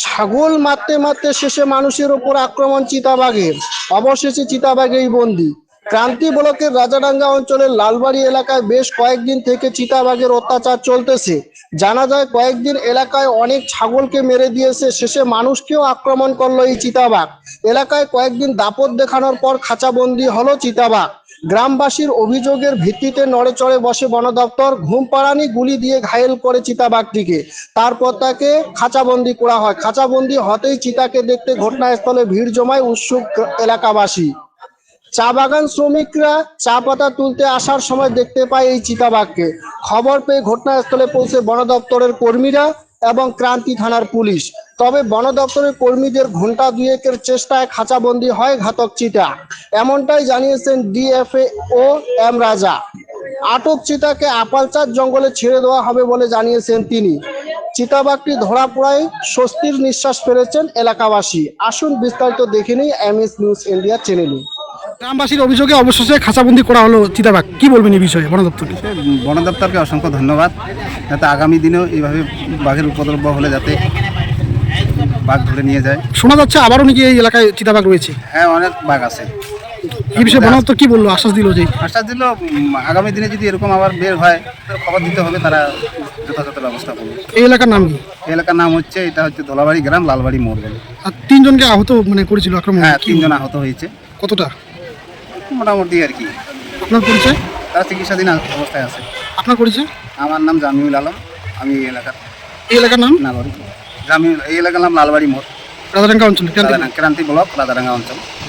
ছাগল মারতে মারতে শেষে মানুষের ওপর আক্রমণ চিতাবাঘের। অবশেষে চিতাবাঘেই বন্দি। ক্রান্তি ব্লকের রাজাডাঙ্গা অঞ্চলের লালবাড়ি এলাকায় বেশ কয়েকদিন থেকে চিতাবাঘের অত্যাচার চলতেছে। জানা যায়, কয়েকদিন এলাকায় অনেক ছাগলকে মেরে দিয়েছে, শেষে মানুষকেও আক্রমণ করল এই চিতাবাঘ। এলাকায় কয়েকদিন দাপট দেখানোর পর খাঁচাবন্দি হলো চিতাবাঘ। গ্রামবাসীর অভিযোগের ভিত্তিতে নড়েচড়ে বসে বন দপ্তর ঘুম পাড়ানি গুলি দিয়ে ঘায়েল করে চিতাবাঘটিকে। তারপর তাকে খাঁচাবন্দি করা হয়। খাঁচাবন্দি হতেই চিতাকে দেখতে ঘটনাস্থলে ভিড় জমায় উৎসুক এলাকাবাসী। চা বাগান শ্রমিকরা চা পাতা তুলতে আসার সময় দেখতে পায় এই চিতাবাঘকে। খবর পেয়ে ঘটনাস্থলে পৌঁছে বন দপ্তরের কর্মীরা এবং ক্রান্তি থানার পুলিশ। তবে বন দপ্তরের কর্মীদের ঘণ্টা দুয়েকের চেষ্টায় খাঁচাবন্দি হয় ঘাতক চিতা। এমনটাই জানিয়েছেন ডিএফএ ও এম রাজা। আটক চিতাকে আপালচার জঙ্গলে ছেড়ে দেওয়া হবে বলে জানিয়েছেন তিনি। চিতাবাঘটি ধরা পড়ায় স্বস্তির নিঃশ্বাস ফেলেছেন এলাকাবাসী। আসুন বিস্তারিত দেখে নিই এমএস নিউজ ইন্ডিয়া চ্যানেলে গ্রামবাসীর অভিযোগে অবশেষে খাঁচাবন্দি করা হলো চিতাবাঘ। কি বলবেন এই বিষয়ে বন দপ্তর বন দপ্তরকে অসংখ্য ধন্যবাদ। যাতে আগামী দিনেও এইভাবে বাঘের উপদ্রব হলে যাতে বাঘ ধরে নিয়ে যায়। শোনা যাচ্ছে আবারও নাকি এই এলাকায় চিতাবাঘ রয়েছে। হ্যাঁ অনেক বাঘ আছে। এই বিষয়ে বন দপ্তর কি বলল? আশ্বাস দিল যে আশ্বাস দিল আগামী দিনে যদি এরকম আবার বের হয় তো খবর দিতে হবে তারা যথাযথ ব্যবস্থা করবে। এই এলাকার নাম কি? এই এলাকার নাম হচ্ছে এটা হচ্ছে ধলাবাড়ি গ্রাম লালবাড়ি মোড় বলে। আর তিনজনকে আহত মানে করেছিল আক্রমণ? হ্যাঁ তিনজন আহত হয়েছে। কতটা? মোটামুটি আর কি। আপনার পরিচয়? তারা চিকিৎসাধীন অবস্থায় আছে। আপনার পরিচয়? আমার নাম জামিউল আলম আমি এই এলাকার এই এলাকার নাম? নাগরিক জামিউল এই এলাকার নাম লালবাড়ি মোড়। রাজারাঙ্গা অঞ্চল রাধারাঙ্গা- ক্রান্তি ব্লক রাধারাঙ্গা অঞ্চল।